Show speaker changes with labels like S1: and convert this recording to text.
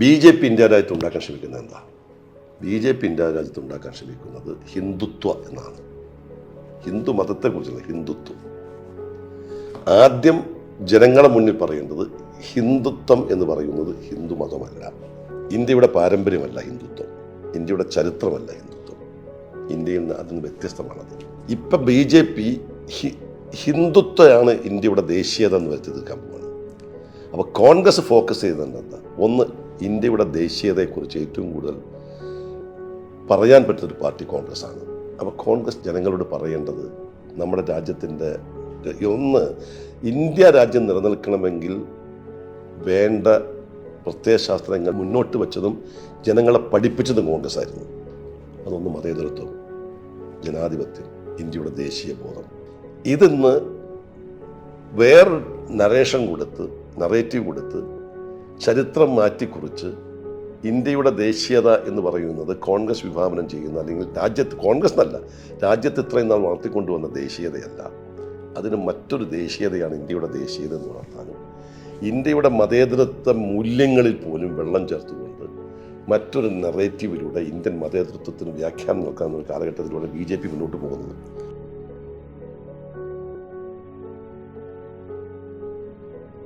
S1: B J P India രാജ്യത്ത് ഉണ്ടാക്കാൻ ശ്രമിക്കുന്നത് എന്താ? ബി ജെ പി ഇന്ത്യ രാജ്യത്ത് ഉണ്ടാക്കാൻ ശ്രമിക്കുന്നത് ഹിന്ദുത്വ എന്നാണ്. ഹിന്ദു മതത്തെക്കുറിച്ചുള്ള ഹിന്ദുത്വം. ആദ്യം ജനങ്ങളെ മുന്നിൽ പറയേണ്ടത് ഹിന്ദുത്വം എന്ന് പറയുന്നത് ഹിന്ദു മതമല്ല. ഇന്ത്യയുടെ പാരമ്പര്യമല്ല ഹിന്ദുത്വം. ഇന്ത്യയുടെ ചരിത്രമല്ല ഹിന്ദുത്വം. ഇന്ത്യയിൽ നിന്ന് അതിന് വ്യത്യസ്തമാണത്. ഇപ്പം ബി ജെ പി ഹിന്ദുത്വമാണ് ഇന്ത്യയുടെ ദേശീയത എന്ന് വെച്ച് തീർക്കാൻ പോകുന്നത് അപ്പോൾ കോൺഗ്രസ് ഫോക്കസ് എന്താ? ഒന്ന് ഇന്ത്യയുടെ ദേശീയതയെക്കുറിച്ച് ഏറ്റവും കൂടുതൽ പറയാൻ പറ്റുന്നൊരു പാർട്ടി കോൺഗ്രസ് ആണ് അപ്പോൾ കോൺഗ്രസ് ജനങ്ങളോട് പറയേണ്ടത് നമ്മുടെ രാജ്യത്തിന്റെ ഒന്ന് ഇന്ത്യ രാജ്യം നിലനിൽക്കണമെങ്കിൽ വേണ്ട പ്രത്യയശാസ്ത്രങ്ങൾ മുന്നോട്ട് വെച്ചതും ജനങ്ങളെ പഠിപ്പിച്ചതും കോൺഗ്രസ് ആയിരുന്നു അതൊന്ന് മതേതരത്വം ജനാധിപത്യം ഇന്ത്യയുടെ ദേശീയ ബോധം. ഇതിന്ന് വേറൊരു നരേഷൻ കൊടുത്ത് നറേറ്റീവ് കൊടുത്ത് ചരിത്രം മാറ്റിക്കുറിച്ച് ഇന്ത്യയുടെ ദേശീയത എന്ന് പറയുന്നത് കോൺഗ്രസ് വിഭാവനം ചെയ്യുന്ന അല്ലെങ്കിൽ രാജ്യത്ത് കോൺഗ്രസ് എന്നല്ല രാജ്യത്ത് ഇത്രയും നാൾ വളർത്തിക്കൊണ്ടുവന്ന ദേശീയതയല്ല. അതിന് മറ്റൊരു ദേശീയതയാണ് ഇന്ത്യയുടെ ദേശീയത എന്ന് വളർത്താനും ഇന്ത്യയുടെ മതേതരത്വ മൂല്യങ്ങളിൽ പോലും വെള്ളം ചേർത്തുകൊണ്ട് മറ്റൊരു നെറേറ്റീവിലൂടെ ഇന്ത്യൻ മതേതൃത്വത്തിന് വ്യാഖ്യാനം നൽകാവുന്ന ഒരു കാലഘട്ടത്തിലൂടെ ബി ജെ പി മുന്നോട്ട് പോകുന്നത്.